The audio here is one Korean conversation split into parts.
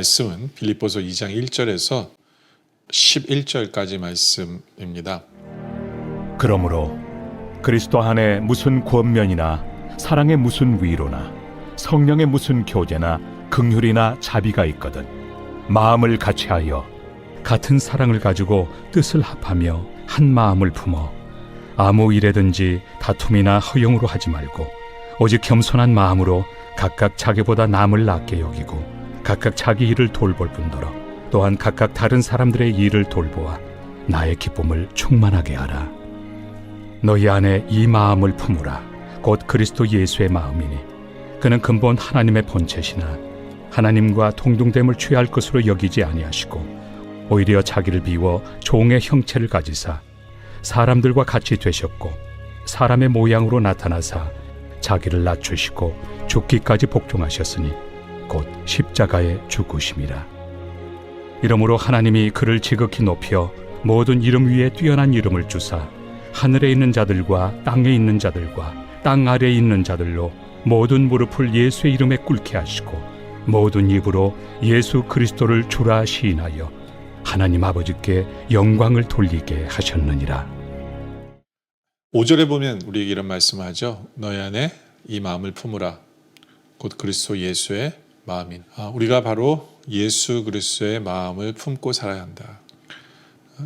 말씀은 빌립보서 2장 1절에서 11절까지 말씀입니다. 그러므로 그리스도 안에 무슨 권면이나 사랑의 무슨 위로나 성령의 무슨 교제나 긍휼이나 자비가 있거든 마음을 같이하여 같은 사랑을 가지고 뜻을 합하며 한 마음을 품어 아무 일에든지 다툼이나 허용으로 하지 말고 오직 겸손한 마음으로 각각 자기보다 남을 낫게 여기고 각각 자기 일을 돌볼 뿐더러 또한 각각 다른 사람들의 일을 돌보아 나의 기쁨을 충만하게 하라. 너희 안에 이 마음을 품으라. 곧 그리스도 예수의 마음이니 그는 근본 하나님의 본체시나 하나님과 동등됨을 취할 것으로 여기지 아니하시고 오히려 자기를 비워 종의 형체를 가지사 사람들과 같이 되셨고 사람의 모양으로 나타나사 자기를 낮추시고 죽기까지 복종하셨으니 곧 십자가에 죽으심이라. 이러므로 하나님이 그를 지극히 높여 모든 이름 위에 뛰어난 이름을 주사 하늘에 있는 자들과 땅에 있는 자들과 땅 아래에 있는 자들로 모든 무릎을 예수의 이름에 꿇게 하시고 모든 입으로 예수 그리스도를 주라 시인하여 하나님 아버지께 영광을 돌리게 하셨느니라. 5절에 보면 우리에게 이런 말씀을 하죠. 너희 안에 이 마음을 품으라. 곧 그리스도 예수의 마음인. 아, 우리가 바로 예수 그리스도의 마음을 품고 살아야 한다.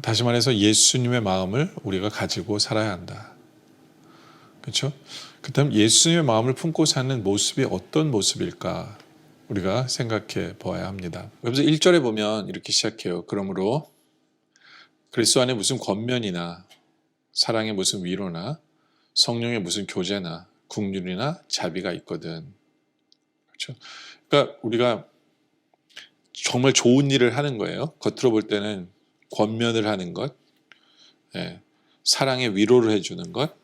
다시 말해서 예수님의 마음을 우리가 가지고 살아야 한다. 그렇죠? 그다음 예수님의 마음을 품고 사는 모습이 어떤 모습일까? 우리가 생각해 보아야 합니다. 그래서 1절에 보면 이렇게 시작해요. 그러므로 그리스도 안에 무슨 권면이나 사랑의 무슨 위로나 성령의 무슨 교제나 국률이나 자비가 있거든. 그렇죠? 그러니까 우리가 정말 좋은 일을 하는 거예요. 겉으로 볼 때는 권면을 하는 것, 예, 사랑의 위로를 해주는 것,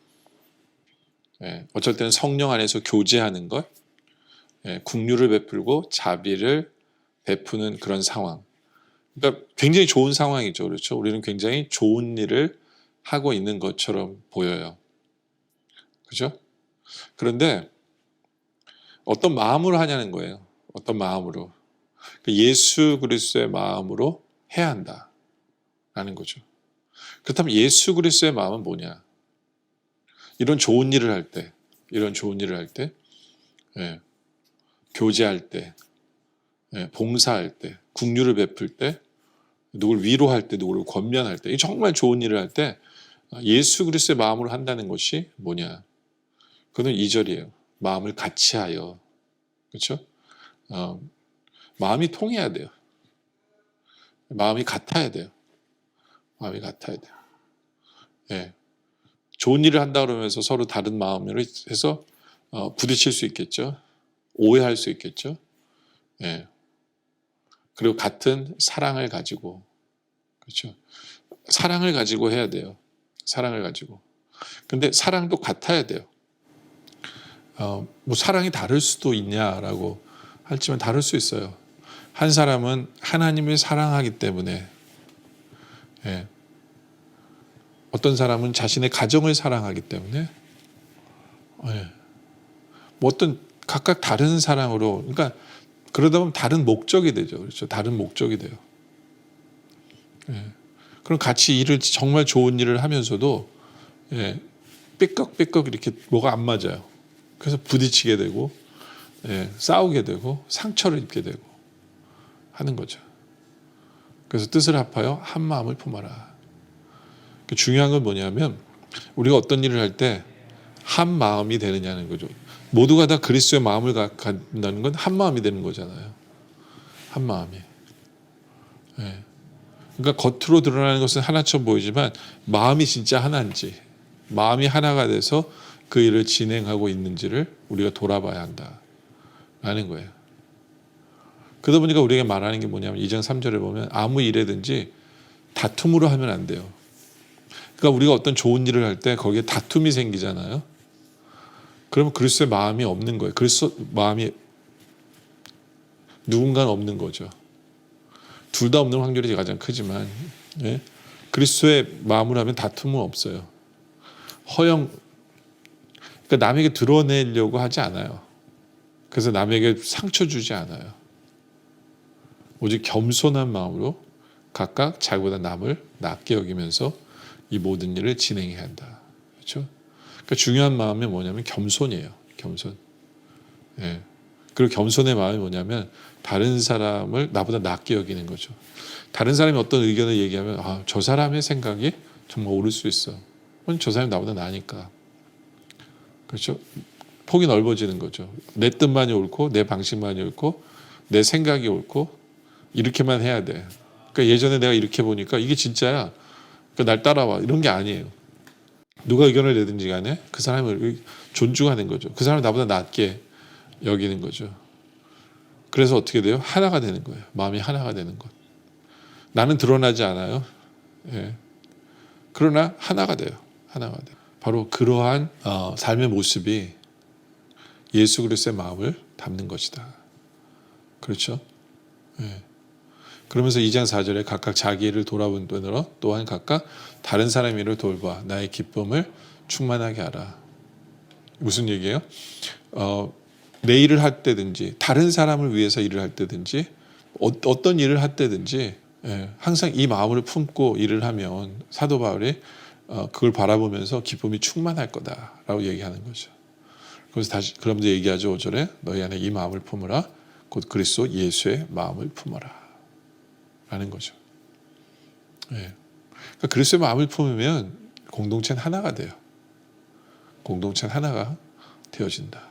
예, 어쩔 때는 성령 안에서 교제하는 것, 예, 국류를 베풀고 자비를 베푸는 그런 상황. 그러니까 굉장히 좋은 상황이죠. 그렇죠? 우리는 굉장히 좋은 일을 하고 있는 것처럼 보여요. 그죠? 그런데 어떤 마음으로 하냐는 거예요. 어떤 마음으로. 그 예수 그리스도의 마음으로 해야 한다. 라는 거죠. 그렇다면 예수 그리스도의 마음은 뭐냐? 이런 좋은 일을 할 때, 이런 좋은 일을 할 때, 예, 교제할 때, 예, 봉사할 때, 국류를 베풀 때, 누굴 위로할 때, 누구를 권면할 때, 이 정말 좋은 일을 할 때 예수 그리스도의 마음으로 한다는 것이 뭐냐? 그는 2절이에요. 마음을 같이 하여. 그렇죠? 어, 마음이 통해야 돼요. 마음이 같아야 돼요. 마음이 같아야 돼요. 예. 좋은 일을 한다 그러면서 서로 다른 마음으로 해서 어, 부딪힐 수 있겠죠. 오해할 수 있겠죠. 예. 그리고 같은 사랑을 가지고 그렇죠. 사랑을 가지고 해야 돼요. 사랑을 가지고. 근데 사랑도 같아야 돼요. 어, 뭐 사랑이 다를 수도 있냐라고 할지만 다를 수 있어요. 한 사람은 하나님을 사랑하기 때문에 예. 어떤 사람은 자신의 가정을 사랑하기 때문에 예. 뭐 어떤 각각 다른 사랑으로 그러니까 그러다 보면 다른 목적이 되죠. 그렇죠. 다른 목적이 돼요. 예. 그럼 같이 일을 정말 좋은 일을 하면서도 예. 삐걱삐걱 이렇게 뭐가 안 맞아요. 그래서 부딪히게 되고 예. 싸우게 되고 상처를 입게 되고 하는 거죠. 그래서 뜻을 합하여 한 마음을 품어라. 그 중요한 건 뭐냐면 우리가 어떤 일을 할 때 한 마음이 되느냐는 거죠. 모두가 다 그리스도의 마음을 갖는다는 건 한 마음이 되는 거잖아요. 한 마음이. 예. 그러니까 겉으로 드러나는 것은 하나처럼 보이지만 마음이 진짜 하나인지, 마음이 하나가 돼서 그 일을 진행하고 있는지를 우리가 돌아봐야 한다 라는 거예요. 그러다 보니까 우리가 말하는 게 뭐냐면 2장 3절에 보면 아무 일에든지 다툼으로 하면 안 돼요. 그러니까 우리가 어떤 좋은 일을 할 때 거기에 다툼이 생기잖아요. 그러면 그리스도의 마음이 없는 거예요. 그리스도 마음이 누군가는 없는 거죠. 둘 다 없는 확률이 가장 크지만 예? 그리스도의 마음으로 하면 다툼은 없어요. 허영 그러니까 남에게 드러내려고 하지 않아요. 그래서 남에게 상처 주지 않아요. 오직 겸손한 마음으로 각각 자기보다 남을 낮게 여기면서 이 모든 일을 진행해야 한다. 그렇죠? 그러니까 중요한 마음이 뭐냐면 겸손이에요. 겸손. 예. 그리고 겸손의 마음이 뭐냐면 다른 사람을 나보다 낮게 여기는 거죠. 다른 사람이 어떤 의견을 얘기하면 아, 저 사람의 생각이 정말 옳을 수 있어. 저 사람이 나보다 나니까. 그렇죠? 폭이 넓어지는 거죠. 내 뜻만이 옳고 내 방식만이 옳고 내 생각이 옳고 이렇게만 해야 돼. 그러니까 예전에 내가 이렇게 보니까 이게 진짜야. 그러니까 날 따라와. 이런 게 아니에요. 누가 의견을 내든지 간에 그 사람을 존중하는 거죠. 그 사람이 나보다 낮게 여기는 거죠. 그래서 어떻게 돼요? 하나가 되는 거예요. 마음이 하나가 되는 것. 나는 드러나지 않아요. 예. 그러나 하나가 돼요. 하나가 돼요. 바로 그러한 어, 삶의 모습이 예수 그리스도의 마음을 담는 것이다. 그렇죠? 예. 그러면서 2장 4절에 각각 자기 일을 돌아본 돈으로 또한 각각 다른 사람 일을 돌봐 나의 기쁨을 충만하게 하라. 무슨 얘기예요? 어, 내 일을 할 때든지 다른 사람을 위해서 일을 할 때든지 어, 어떤 일을 할 때든지 예, 항상 이 마음을 품고 일을 하면 사도 바울이 어, 그걸 바라보면서 기쁨이 충만할 거다라고 얘기하는 거죠. 그래서 다시 그러면서 얘기하죠 5절에 너희 안에 이 마음을 품으라 곧 그리스도 예수의 마음을 품어라 라는 거죠. 예. 그러니까 그리스도의 마음을 품으면 공동체는 하나가 돼요. 공동체는 하나가 되어진다.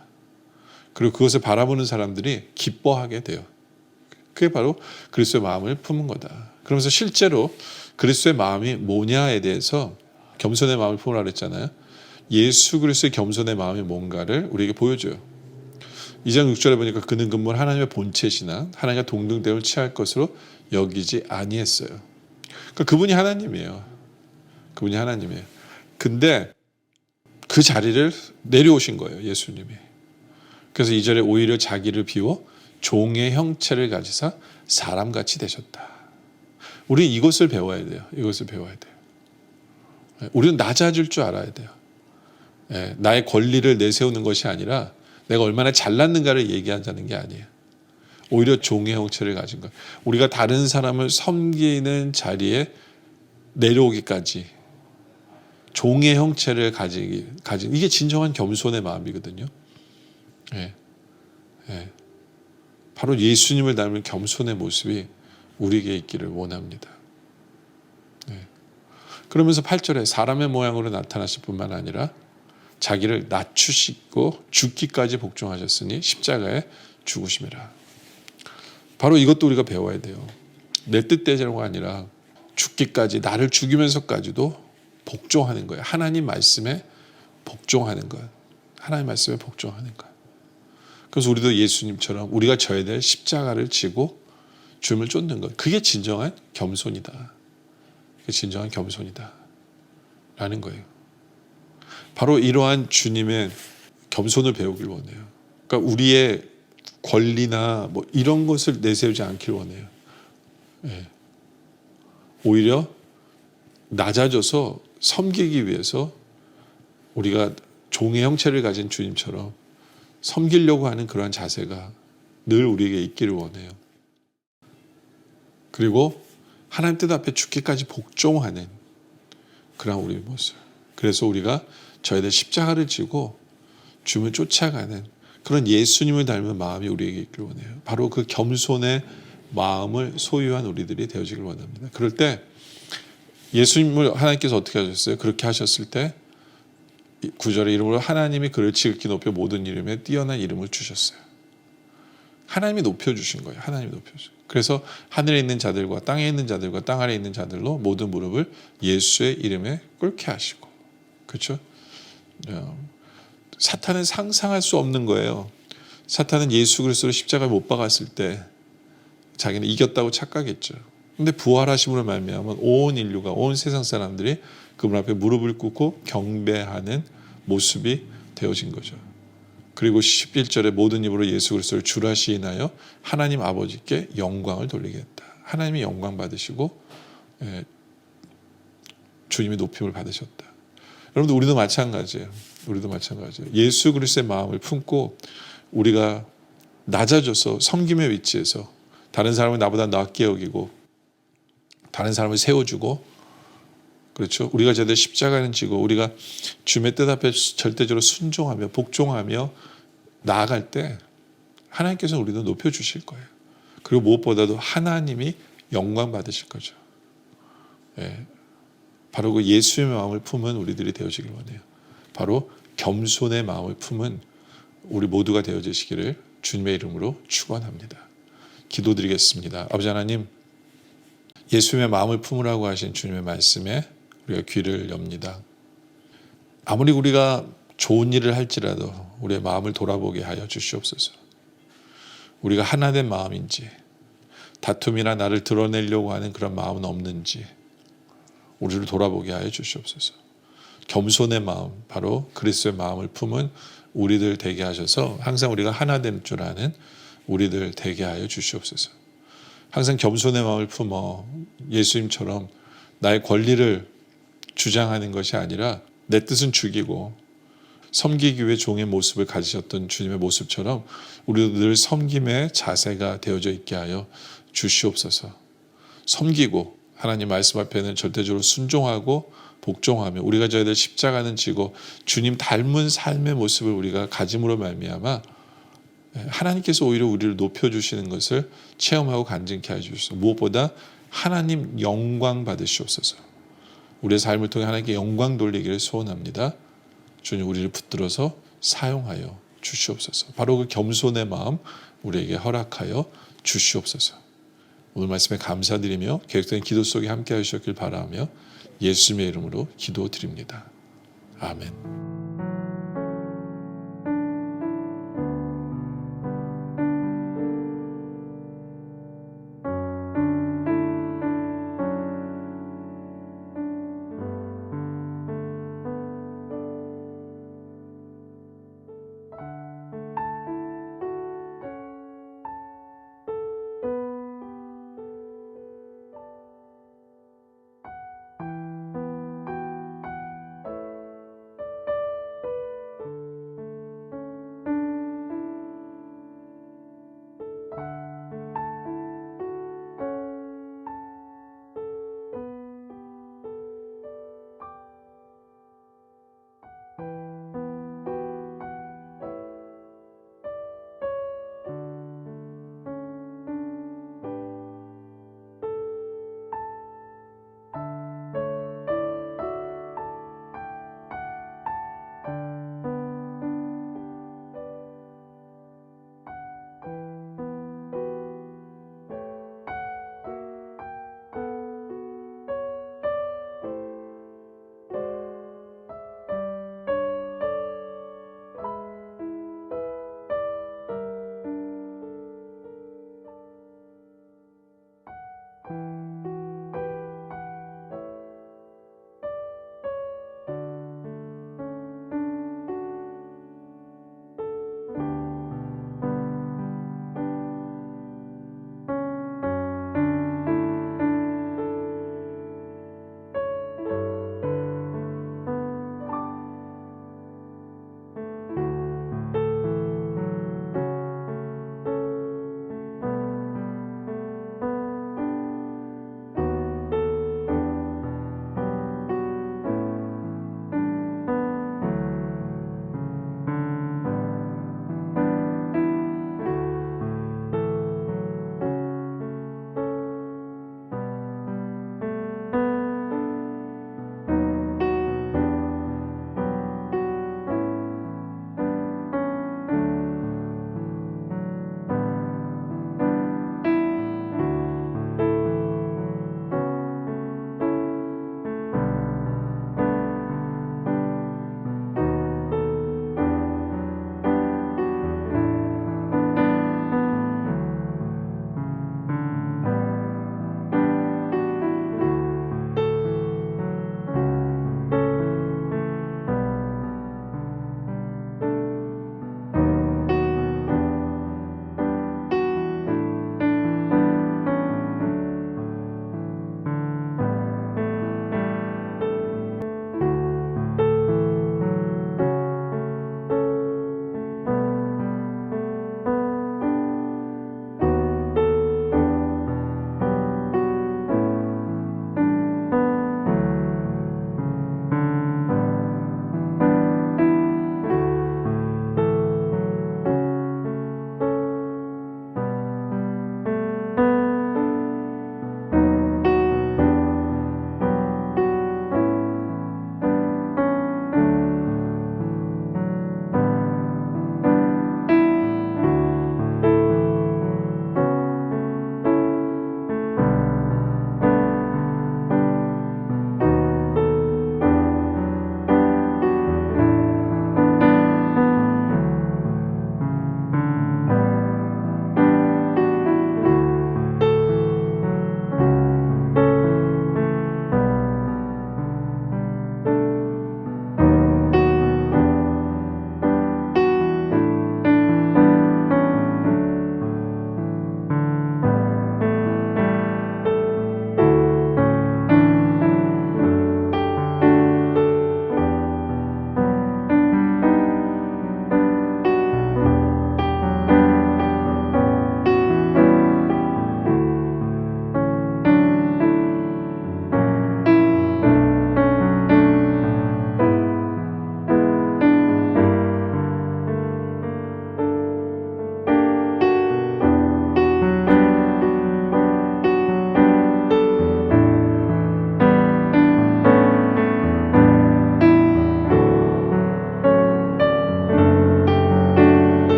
그리고 그것을 바라보는 사람들이 기뻐하게 돼요. 그게 바로 그리스도의 마음을 품은 거다. 그러면서 실제로 그리스도의 마음이 뭐냐에 대해서 겸손의 마음을 품으라 그랬잖아요. 예수 그리스도의 겸손의 마음이 뭔가를 우리에게 보여줘요. 2장 6절에 보니까 그는 근본 하나님의 본체시나 하나님과 동등됨을 취할 것으로 여기지 아니했어요. 그러니까 그분이 하나님이에요. 그분이 하나님이에요. 근데 그 자리를 내려오신 거예요. 예수님이. 그래서 2절에 오히려 자기를 비워 종의 형체를 가지사 사람같이 되셨다. 우리 이것을 배워야 돼요. 이것을 배워야 돼요. 우리는 낮아질 줄 알아야 돼요. 예, 나의 권리를 내세우는 것이 아니라 내가 얼마나 잘났는가를 얘기하자는 게 아니에요. 오히려 종의 형체를 가진 것. 우리가 다른 사람을 섬기는 자리에 내려오기까지 종의 형체를 가지기, 가진 이게 진정한 겸손의 마음이거든요. 예, 예. 바로 예수님을 닮은 겸손의 모습이 우리에게 있기를 원합니다. 예. 그러면서 8절에 사람의 모양으로 나타나실 뿐만 아니라 자기를 낮추시고 죽기까지 복종하셨으니 십자가에 죽으심이라. 바로 이것도 우리가 배워야 돼요. 내 뜻대로가 아니라 죽기까지 나를 죽이면서까지도 복종하는 거예요. 하나님 말씀에 복종하는 것. 하나님 말씀에 복종하는 것. 그래서 우리도 예수님처럼 우리가 져야 될 십자가를 지고 주님을 쫓는 것. 그게 진정한 겸손이다. 그게 진정한 겸손이다. 라는 거예요. 바로 이러한 주님의 겸손을 배우길 원해요. 그러니까 우리의 권리나 뭐 이런 것을 내세우지 않길 원해요. 예. 오히려 낮아져서 섬기기 위해서 우리가 종의 형체를 가진 주님처럼 섬기려고 하는 그러한 자세가 늘 우리에게 있기를 원해요. 그리고 하나님 뜻 앞에 죽기까지 복종하는 그런 우리의 모습. 그래서 우리가 저희들 십자가를 지고 주님을 쫓아가는 그런 예수님을 닮은 마음이 우리에게 있길 원해요. 바로 그 겸손의 마음을 소유한 우리들이 되어지길 원합니다. 그럴 때 예수님을 하나님께서 어떻게 하셨어요? 그렇게 하셨을 때 구절의 이름으로 하나님이 그를 지극히 높여 모든 이름에 뛰어난 이름을 주셨어요. 하나님이 높여주신 거예요. 하나님이 높여주신 거예요. 그래서 하늘에 있는 자들과 땅에 있는 자들과 땅 아래에 있는 자들로 모든 무릎을 예수의 이름에 꿇게 하시고 그렇죠? 어, 사탄은 상상할 수 없는 거예요. 사탄은 예수 그리스도를 십자가에 못 박았을 때 자기는 이겼다고 착각했죠. 근데 부활하심으로 말미암아 온 인류가 온 세상 사람들이 그분 앞에 무릎을 꿇고 경배하는 모습이 되어진 거죠. 그리고 11절에 모든 입으로 예수 그리스도를 주라 시인하여 하나님 아버지께 영광을 돌리겠다. 하나님이 영광 받으시고 예, 주님이 높임을 받으셨다. 여러분들 우리도 마찬가지예요. 우리도 마찬가지예요. 예수 그리스도의 마음을 품고 우리가 낮아져서 섬김의 위치에서 다른 사람을 나보다 낫게 여기고 다른 사람을 세워주고 그렇죠. 우리가 제대로 십자가는 지고 우리가 주님의 뜻 앞에 절대적으로 순종하며 복종하며 나아갈 때 하나님께서 우리도 높여 주실 거예요. 그리고 무엇보다도 하나님이 영광 받으실 거죠. 예. 바로 그 예수의 마음을 품은 우리들이 되어지길 원해요. 바로 겸손의 마음을 품은 우리 모두가 되어지시기를 주님의 이름으로 축원합니다. 기도드리겠습니다. 아버지 하나님, 예수님의 마음을 품으라고 하신 주님의 말씀에 우리가 귀를 엽니다. 아무리 우리가 좋은 일을 할지라도 우리의 마음을 돌아보게 하여 주시옵소서. 우리가 하나된 마음인지 다툼이나 나를 드러내려고 하는 그런 마음은 없는지 우리를 돌아보게 하여 주시옵소서. 겸손의 마음, 바로 그리스도의 마음을 품은 우리들 되게 하셔서 항상 우리가 하나 될 줄 아는 우리들 되게 하여 주시옵소서. 항상 겸손의 마음을 품어 예수님처럼 나의 권리를 주장하는 것이 아니라 내 뜻은 죽이고 섬기기 위해 종의 모습을 가지셨던 주님의 모습처럼 우리도 늘 섬김의 자세가 되어져 있게 하여 주시옵소서. 섬기고 하나님 말씀 앞에는 절대적으로 순종하고 복종하며 우리가 져야 될 십자가는 지고 주님 닮은 삶의 모습을 우리가 가짐으로 말미암아 하나님께서 오히려 우리를 높여 주시는 것을 체험하고 간증케 해 주시옵소서. 무엇보다 하나님 영광 받으시옵소서. 우리의 삶을 통해 하나님께 영광 돌리기를 소원합니다. 주님 우리를 붙들어서 사용하여 주시옵소서. 바로 그 겸손의 마음 우리에게 허락하여 주시옵소서. 오늘 말씀에 감사드리며 계획된 기도 속에 함께 하셨길 바라며 예수님의 이름으로 기도드립니다. 아멘.